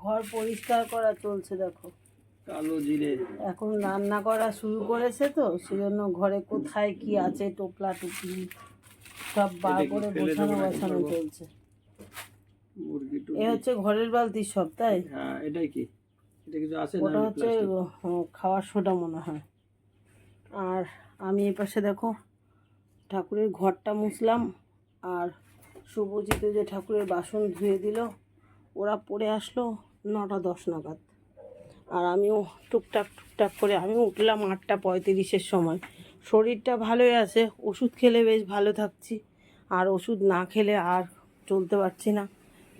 ঘর পরিষ্কার করা চলছে দেখো। কালো জিরে। এখন রান্না করা শুরু করেছে তো সেজন্য ঘরে কোথায় কি আছে টোপলা টুপলি সব বার করে গোছানো গোছানো চলছে। এ হচ্ছে ঘরের বালতির সব তাই? হ্যাঁ এটাই কি? এটা কিছু আছে না ওটা হচ্ছে খাওয়ার সোডা মনে হয়। আর আমি এই পাশে দেখো ঠাকুরের ঘরটা মুছলাম আর শুভজিৎ যে ঠাকুরের বাসন ধুয়ে দিল ওরা পড়ে আসলো নটা দশ নাগাদ। আর আমিও টুকটাক টুকটাক করে, আমি উঠলাম আটটা পঁয়ত্রিশের সময়। শরীরটা ভালোই আছে, ওষুধ খেলে বেশ ভালো থাকছি। আর ওষুধ না খেলে আর চলতে পারছি না।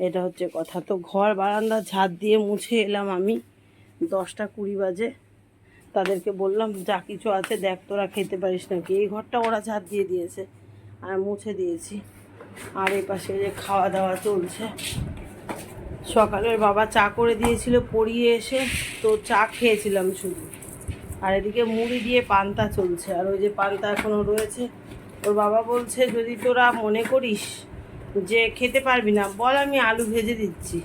এটা হচ্ছে কথা। তো ঘর বারান্দা ঝাঁট দিয়ে মুছে এলাম আমি দশটা কুড়ি বাজে। তাদেরকে বললাম, যা কিছু আছে দেখ, তোরা খেতে পারিস নাকি? এই ঘরটা ওরা ঝাঁট দিয়ে দিয়েছে, আর মুছে দিয়েছি। আর এই পাশে যে খাওয়া দাওয়া চলছে সকালের বাবা চা করে দিয়েছিল পড়িয়ে এসে তো চা খেয়েছিলাম শুধু। আর এদিকে মুড়ি দিয়ে পান্তা চলছে, আর ওই যে পান্তা এখনও রয়েছে। ওর বাবা বলছে, যদি তোরা মনে করিস যে খেতে পারবি না, বল আমি আলু ভেজে দিচ্ছি।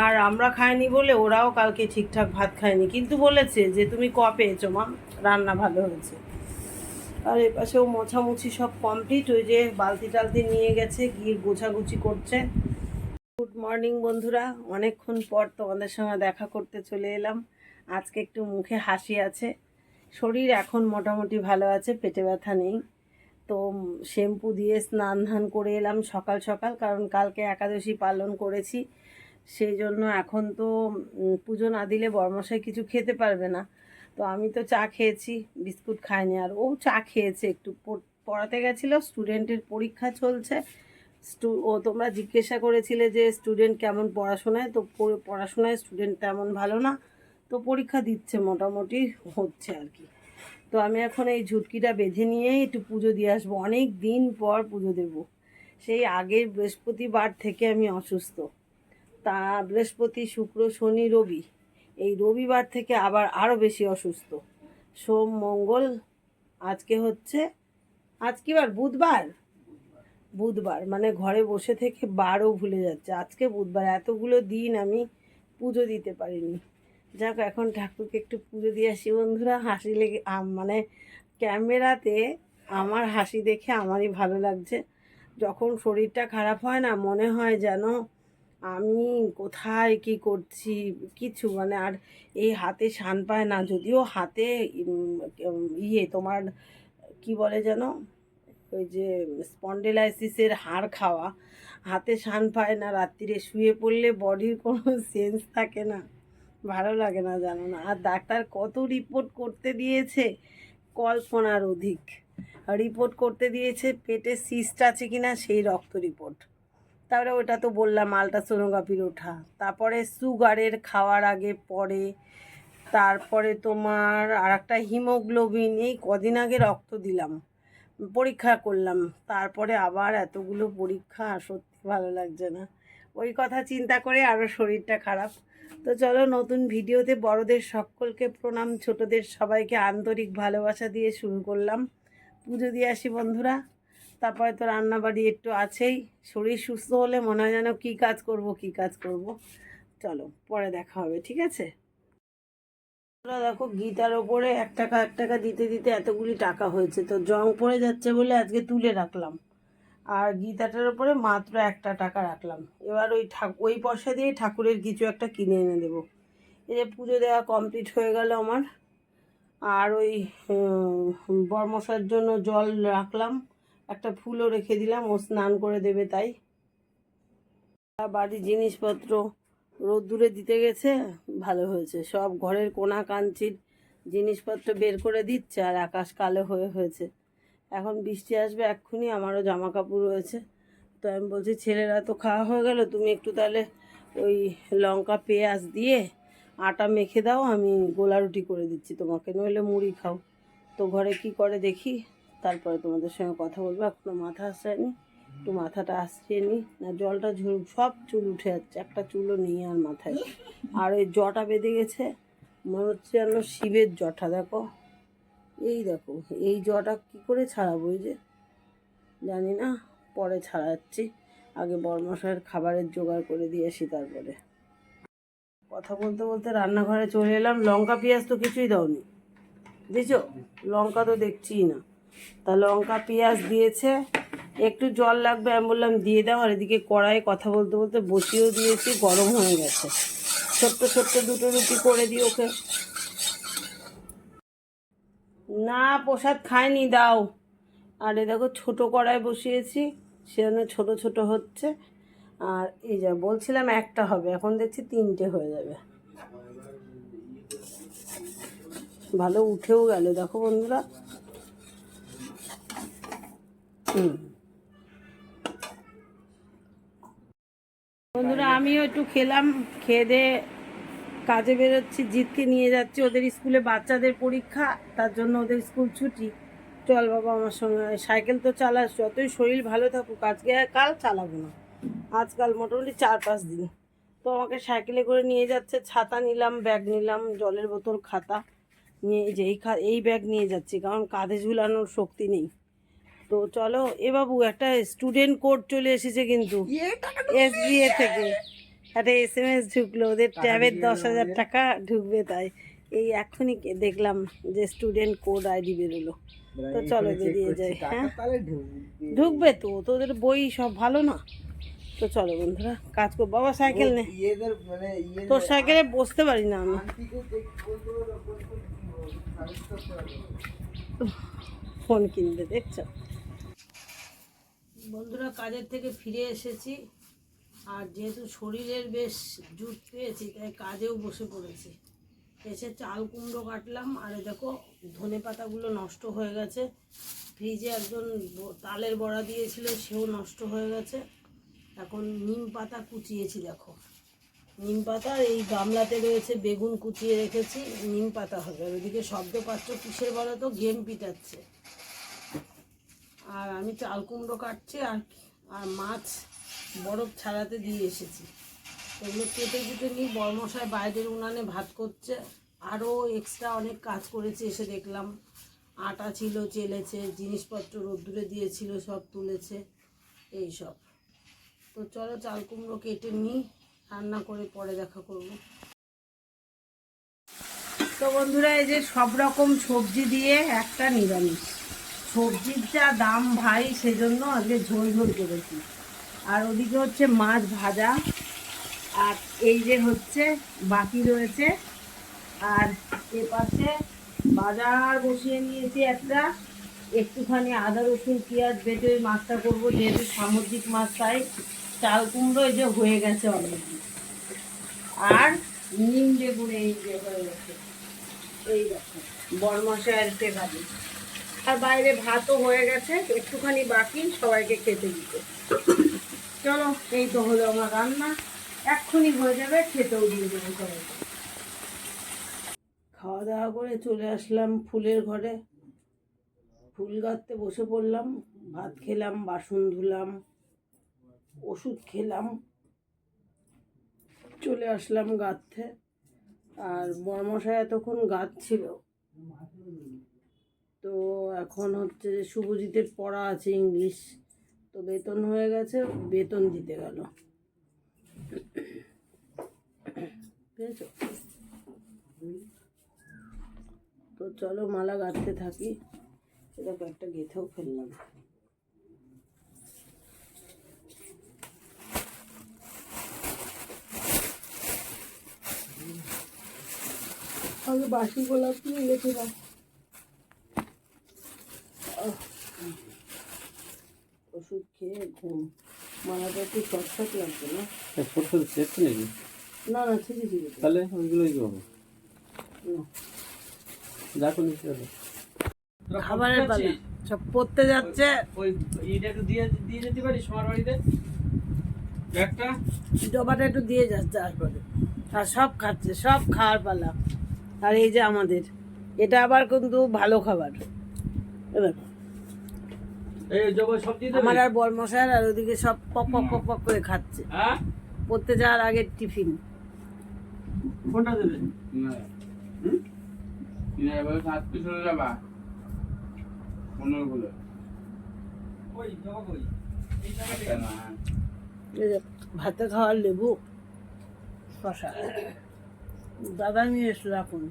আর আমরা খাইনি বলে ওরাও কালকে ঠিকঠাক ভাত খায়নি। কিন্তু বলেছে যে, তুমি ক পেয়েছ মা? রান্না ভালো হয়েছে। আর এ পাশেও মোছামুছি সব কমপ্লিট ওই যে বালতি টালতি নিয়ে গেছে, গিয়ে গোছাগুছি করছে। গুড মর্নিং বন্ধুরা। অনেকক্ষণ পর তোমাদের সঙ্গে দেখা করতে চলে এলাম। আজকে একটু মুখে হাসি আছে। শরীর এখন মোটামুটি ভালো আছে, পেটে ব্যথা নেই। তো শ্যাম্পু দিয়ে স্নান ধান করে এলাম সকাল সকাল, কারণ কালকে একাদশী পালন করেছি। সেই জন্য এখন তো পুজো না দিলে বর্মশাই কিছু খেতে পারবে না। তো আমি তো চা খেয়েছি, বিস্কুট খাইনি। আর ও চা খেয়েছে একটু পড়াতে গেছিল, স্টুডেন্টের পরীক্ষা চলছে। স্টু ও তোমরা জিজ্ঞাসা করেছিলে যে স্টুডেন্ট কেমন পড়াশোনায়, তো পড়াশোনায় স্টুডেন্ট তেমন ভালো না, তো পরীক্ষা দিচ্ছে মোটামুটি, হচ্ছে আর কি। তো আমি এখন এই ঝুটকিটা বেঁধে নিয়েই একটু পুজো দিয়ে আসব। অনেক দিন পর পুজো দেব। সেই আগের বৃহস্পতিবার থেকে আমি অসুস্থ। তা বৃহস্পতি, শুক্র, শনি, রবি, এই রবিবার থেকে আবার আরও বেশি অসুস্থ। সোম, মঙ্গল, আজকে হচ্ছে আজ কি বার? বুধবার? বুধবার মানে ঘরে বসে থেকে বারও ভুলে যাচ্ছে। আজকে বুধবার, এতগুলো দিন আমি পুজো দিতে পারিনি। যাক, এখন ঠাকুরকে একটু পুজো দিয়ে আসি। বন্ধুরা, হাসি লেগে মানে ক্যামেরাতে আমার হাসি দেখে আমারই ভালো লাগছে। যখন শরীরটা খারাপ হয় না, মনে হয় যেন আমি কোথায়, কি করছি, কিছু মানে আর এই হাতে শান পায় না। যদিও হাতে ইয়ে তোমার, কি বলে যেন? ওই যে স্পন্ডেলাইসিসের হাড় খাওয়া, হাতে শান পায় না, রাত্রিরে শুয়ে পড়লে বডির কোনো সেন্স থাকে না। ভালো লাগে না জানো না। আর ডাক্তার কত রিপোর্ট করতে দিয়েছে? কল্পনার অধিক। রিপোর্ট করতে দিয়েছে, পেটে সিস্ট আছে কি না সেই রক্ত রিপোর্ট তারপরে ওটা তো বললাম আলট্রাসোনোগ্রাফির ওঠা। তারপরে সুগারের খাওয়ার আগে, পরে, তারপরে তোমার আর একটা হিমোগ্লোবিন এই কদিন আগে রক্ত দিলাম। পরীক্ষা করলাম। তারপরে আবার এতগুলো পরীক্ষা সত্যি ভালো লাগছে না। ওই কথা চিন্তা করে আরও শরীরটা খারাপ। তো চলো নতুন ভিডিওতে বড়দের সকলকে প্রণাম, ছোটদের সবাইকে আন্তরিক ভালোবাসা দিয়ে শুরু করলাম। পুজো দিয়ে আসি বন্ধুরা। তারপরে তো রান্নাবাড়ি একটু আছেই। শরীর সুস্থ হলে মনে হয় যেন কী কাজ করব, কী কাজ করব। চলো পরে দেখা হবে, ঠিক আছে? দেখো গীতার ওপরে এক টাকা এক টাকা দিতে দিতে এতগুলি টাকা হয়েছে। তো জং পড়ে যাচ্ছে বলে আজকে তুলে রাখলাম। আর গীতাটার ওপরে মাত্র একটা টাকা রাখলাম। এবার ওই ওই পয়সা দিয়ে ঠাকুরের কিছু একটা কিনে এনে দেবো। এই যে পুজো দেওয়া কমপ্লিট হয়ে গেল আমার। আর ওই বর্মশার জন্য জল রাখলাম। একটা ফুলও রেখে দিলাম, ও স্নান করে দেবে তাই। বাড়ির জিনিসপত্র রোদ্দুরে দিতে গেছে, ভালো হয়েছে। সব ঘরের কোনা কাঞ্চির জিনিসপত্র বের করে দিচ্ছে আর আকাশ কালো হয়ে হয়েছে। এখন বৃষ্টি আসবে এক্ষুনি, আমারও জামা কাপড় রয়েছে। তো আমি বলছি, ছেলেরা তো খাওয়া হয়ে গেল, তুমি একটু তাহলে ওই লঙ্কা, পেঁয়াজ দিয়ে আটা মেখে দাও, আমি গোলা রুটি করে দিচ্ছি তোমাকে, নইলে মুড়ি খাও। তো ঘরে কি করে দেখি, তারপরে তোমাদের সঙ্গে কথা বলব, এখনও মাথা আসায়নি একটু মাথাটা আসছে নি। না, জলটা ঝুল, সব চুল উঠে যাচ্ছে, একটা চুলও নেই আর মাথায়। আর ওই জটা বেঁধে গেছে, মনে হচ্ছে যেন শিবের জটা, দেখো। এই দেখো, এই জটা কি করে ছাড়াবো এই যে? জানি না, পরে ছাড়াচ্ছি। আগে বর্মশাইয়ের খাবারের জোগাড় করে দিয়ে আসি তারপরে। কথা বলতে বলতে রান্নাঘরে চলে এলাম। লঙ্কা, পেঁয়াজ তো কিছুই দাওনি। বুঝছ? লঙ্কা তো দেখছিই না। তা লঙ্কা, পেঁয়াজ দিয়েছে একটু জল লাগবে, আমি বললাম দিয়ে দাও, আর এদিকে কড়াই কথা বলতে বলতে বসিয়েও দিয়েছি, গরম হয়ে গেছে। ছোট্ট ছোট্ট দুটো রুটি করে দিই ওকে। না, প্রসাদ খায়নি দাও। আর এ দেখো, ছোটো কড়াই বসিয়েছি সেখানে ছোট ছোট হচ্ছে। আর এই যা, বলছিলাম একটা হবে, এখন দেখছি তিনটে হয়ে যাবে। ভালো উঠেও গেল, দেখো বন্ধুরা। হুম। বন্ধুরা আমিও একটু খেলাম খেয়ে দিয়ে কাজে বেরোচ্ছি জিতকে নিয়ে যাচ্ছি ওদের স্কুলে বাচ্চাদের পরীক্ষা তার জন্য ওদের স্কুল ছুটি। চল বাবা আমার সঙ্গে সাইকেল তো চালাস যতই শরীর ভালো থাকুক আজকে কাল চালাবো না। আজকাল মোটামুটি চার পাঁচ দিন। তো আমাকে সাইকেলে করে নিয়ে যাচ্ছে ছাতা নিলাম ব্যাগ নিলাম জলের বোতল খাতা নিয়ে এই যে এই খা এই ব্যাগ নিয়ে যাচ্ছি কারণ কাঁধে ঝুলানোর শক্তি নেই। তো চলো এ বাবু একটা স্টুডেন্ট কোড চলে এসেছে কিন্তু। এসবিএ থেকে। একটা এস এম এস ঢুকলো ওদের ট্যাবের দশ হাজার টাকা ঢুকবে তাই। এই এখনই দেখলাম যে স্টুডেন্ট কোড আইডি বেরোলো। তো চলো বেরিয়ে যাই হ্যাঁ? ঢুকবে। তো তোদের বই সব ভালো না? তো চলো বন্ধুরা কাজ কর বাবা সাইকেল নে। মানে ইয়ে তোর সাইকেলে বসতে পারি না আমি। ফোন কিনবে দেখছ? বন্ধুরা কাজের থেকে ফিরে এসেছি। আর যেহেতু শরীরের বেশ জুট পেয়েছি, তাই কাজেও বসে পড়েছি। এসে চাল কুমড়ো কাটলাম, আর দেখো ধনে পাতাগুলো নষ্ট হয়ে গেছে। ফ্রিজে একজন তালের বড়া দিয়েছিল, সেও নষ্ট হয়ে গেছে। এখন নিম পাতা কুচিয়েছি, দেখো। নিম পাতা এই গামলাতে রয়েছে বেগুন কুচিয়ে রেখেছি, নিম পাতা হবে। ওইদিকে শব্দ পাচ্ছ কিসের বলো তো? গেম পিটাচ্ছে। আর আমি চাল কুমড়ো কাটছি আর আর মাছ বরফ ছাড়াতে দিয়ে এসেছি। এগুলো কেটে কেটে নিই বরমশাই বাইরের উনানে ভাত করছে। আরও এক্সট্রা অনেক কাজ করেছে এসে দেখলাম। আটা ছিল, চেলেছে, জিনিসপত্র রোদ্দুরে দিয়েছিল, সব তুলেছে, এই সব। তো চলো চাল কুমড়ো কেটে নিই, রান্না করে পরে দেখা করব। তো বন্ধুরা, এই যে সব রকম সবজি দিয়ে একটা নিরামিষ। সবজির যা দাম ভাই, সেজন্য আজকে ঝোল ঝোল করেছি। আর ওদিকে হচ্ছে মাছ ভাজা, আর এই যে হচ্ছে বাকি রয়েছে, আর এ পাশে বাজার বসিয়ে নিয়েছি একটা। একটুখানি আদা, রসুন, পেঁয়াজ বেটে ওই মাছটা করব, যেহেতু সামুদ্রিক মাছ, তাই চাল কুমড়ো এই যে হয়ে গেছে অলরেডি আর নিম বেগুন এই যে হয়ে গেছে। এই দেখো বড় বরমশাইয়ের টেকাবে আর বাইরে ভাতও হয়ে গেছে, একটুখানি বাকি, সবাইকে খেতে দিতে। চলো, এই তো হলো আমার রান্না। এক্ষুনি হয়ে যাবে, খেতেও দিয়ে দেবো সবাইকে। খাওয়া দাওয়া করে চলে আসলাম ফুলের ঘরে। ফুল গাঁথতে বসে পড়লাম, ভাত খেলাম, বাসন ধুলাম, ওষুধ খেলাম। চলে আসলাম গাঁথতে। আর বর্মশাই এতক্ষণ গাঁথছিল। তো এখন হচ্ছে যে শুভজিতের পড়া আছে ইংলিশ, তো বেতন হয়ে গেছে, বেতন দিতে গেল। তো চলো মালা গাঁথতে থাকি। এরকম একটা গেঁথেও ফেললাম। আগে বাসি গোলাপ দিয়ে লেখে দাও আহ, ওষুধ খেয়ে ঘুম? মালাটা একটু লাগছে না? চেপছে নাকি না না ঠিকই ঠিক আছে তাহলে ওইগুলোই করব। খাবারের পালা। সব পড়তে যাচ্ছে। ওই ইটা একটু দিয়ে দিয়ে যেতে বাড়িতে? ব্যাগটা? ডবাটা একটু দিয়ে যাচ্ছে আর সব খাচ্ছে সব খাওয়ার পালা। আর এই যে আমাদের এটা আবার কিন্তু ভালো খাবার। এ দেখো, এই জবা সব দিয়ে দেবে আমার আর বরমশার আর ওদিকে সব পক পক পক পক করে খাচ্ছে। হ্যাঁ? পড়তে যাওয়ার আগে টিফিন। কোনটা দেবে? ভাতে খাওয়ার লেবু শশা দাদা নিয়ে এসলো এখন।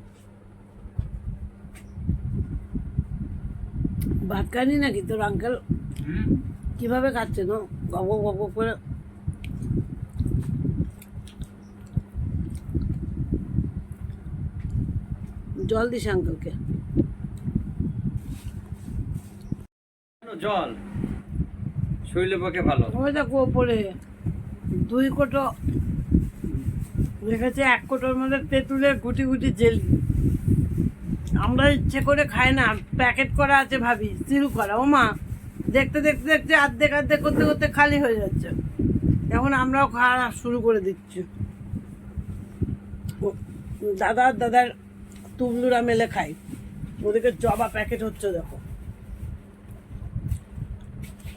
ভাত খায়নি নাকি? তোর আঙ্কেল কীভাবে খাচ্ছে গো গপ গপ করে। জল দিস আঙ্কেলকে জল? শরীরের পক্ষে ভালো। ওই দেখো ওপরে দুই কোটো রেখেছে এক কোটোর মধ্যে তেঁতুলের গুটি গুটি জেলি। আমরা ইচ্ছে করে খাই না, প্যাকেট করা আছে ভাবি, শুরু করা। ও মা, দেখতে দেখতে দেখতে আর্ধেক আর্ধেক করতে করতে খালি হয়ে যাচ্ছে। এখন আমরাও খাওয়া শুরু করে দিচ্ছি। দাদা আর দাদার তুবলুরা মেলে খাই। ওদিকে জবা প্যাকেট হচ্ছে দেখো।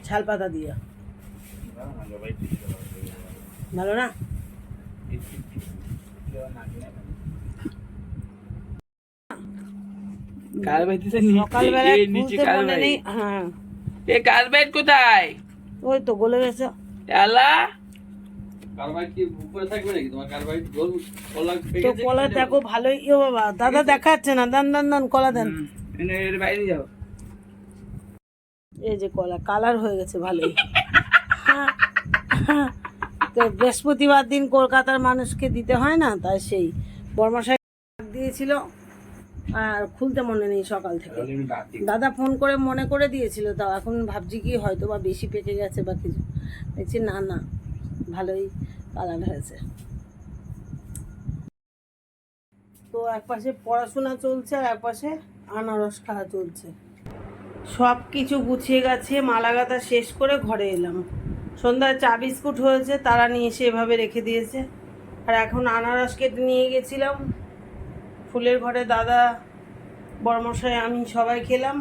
ছাল পাতা দিয়ে। ভালো না? সকালবেলা নিচে হ্যাঁ। এ কার্বাইট কোথায়? ওই তো গলে গেছে। আলা কার্বাইট কি উপরে থাকবে নাকি? তোমার কার্বাইট গোল কলা তো কলা দেখো ভালোই ইয়ে বাবা দাদা দেখাচ্ছে না দান দান দান কলা দেন। এর বাইরে যাও। এই যে কলা কালার হয়ে গেছে ভালোই। তো বৃহস্পতিবার দিন কলকাতার মানুষকে দিতে হয় না তাই সেই বর্মশাই দিয়েছিল। আর খুলতে মনে নেই সকাল থেকে। দাদা ফোন করে মনে করে দিয়েছিল তাও এখন ভাবছি কি হয়তো বা বেশি পেকে গেছে বা কিছু। দেখছি না না ভালোই কালার হয়েছে। তো এক পাশে পড়াশোনা চলছে আর এক পাশে আনারস খাওয়া চলছে। সব কিছু গুছিয়ে গেছে মালাগাতা শেষ করে ঘরে এলাম। সন্ধ্যায় চা বিস্কুট হয়েছে তারা নিয়ে এসে এভাবে রেখে দিয়েছে। আর এখন আনারস কেটে নিয়ে গেছিলাম। ফুলের ঘরে দাদা, বর্মশাই, আমি সবাই খেলাম।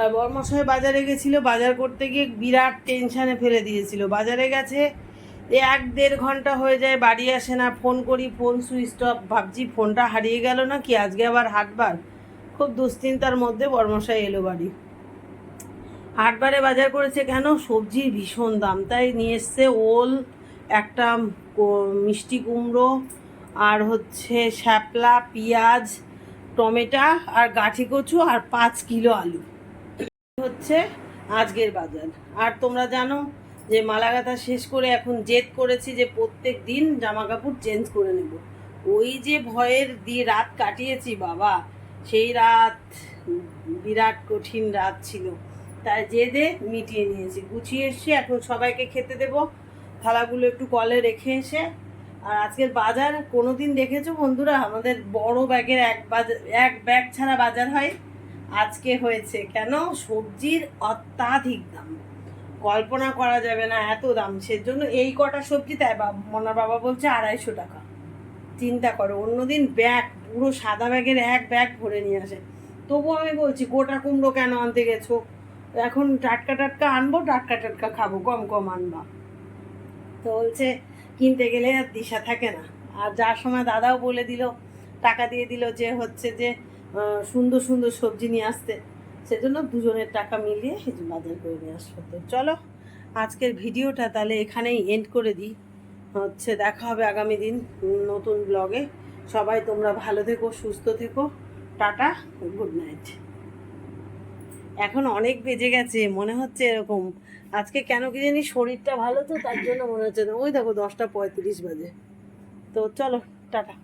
আর বর্মশাই বাজারে গেছিল, বাজার করতে গিয়ে বিরাট টেনশানে ফেলে দিয়েছিল। বাজারে গেছে এক দেড় ঘণ্টা হয়ে যায়, বাড়ি আসে না ফোন করি ফোন সুইচ অফ ভাবছি ফোনটা হারিয়ে গেল না কি আজকে আবার হাটবার। খুব দুশ্চিন্তার মধ্যে বর্মশাই এলো বাড়ি। হাটবারে বাজার করেছে কেন? সবজির ভীষণ দাম, তাই নিয়ে এসছে ওল, একটা মিষ্টি কুমড়ো আর হচ্ছে শ্যাপলা, পেঁয়াজ, টমেটা আর গাঠি কচু আর পাঁচ কিলো আলু। হচ্ছে আজকের বাজার। আর তোমরা জানো যে মালাগাথা শেষ করে এখন জেদ করেছি যে প্রত্যেক দিন জামা কাপড় চেঞ্জ করে নেব। ওই যে ভয়ের দিয়ে রাত কাটিয়েছি বাবা, সেই রাত বিরাট কঠিন রাত ছিল। তাই জেদে মিটিয়ে নিয়েছি। গুছিয়ে এসে এখন সবাইকে খেতে দেব। থালাগুলো একটু কলে রেখে এসে আর আজকের বাজার কোনোদিন দেখেছ বন্ধুরা? আমাদের বড় ব্যাগের এক বাজার এক ব্যাগ ছাড়া বাজার হয়। আজকে হয়েছে কেন? সবজির অত্যাধিক দাম। কল্পনা করা যাবে না এত দাম। সেজন্য এই কটা সবজি তাই মনার বাবা বলছে আড়াইশো টাকা। চিন্তা করো, অন্যদিন ব্যাগ, পুরো সাদা ব্যাগের এক ব্যাগ ভরে নিয়ে আসে। তবু আমি বলছি, গোটা কুমড়ো কেন আনতে গেছো? এখন টাটকা টাটকা আনব, টাটকা টাটকা খাব, কম কম আনবা। তো বলছে কিনতে গেলে আর দিশা থাকে না। আর যার সময় দাদাও বলে দিল, টাকা দিয়ে দিল যে হচ্ছে যে সুন্দর সুন্দর সবজি নিয়ে আসতে। সেজন্য দুজনের টাকা মিলিয়ে এই যে বাজার করে নিয়ে আসলো। তো চলো, আজকের ভিডিওটা তাহলে এখানেই এন্ড করে দিই। হচ্ছে দেখা হবে আগামী দিন নতুন ব্লগে সবাই তোমরা ভালো থেকো, সুস্থ থেকো। টাটা গুড নাইট এখন অনেক বেজে গেছে, মনে হচ্ছে এরকম। আজকে কেন কি জানি শরীরটা ভালো তো, তার জন্য মনে হচ্ছে না। ওই দেখো দশটা পঁয়ত্রিশ বাজে। তো চলো, টাটা।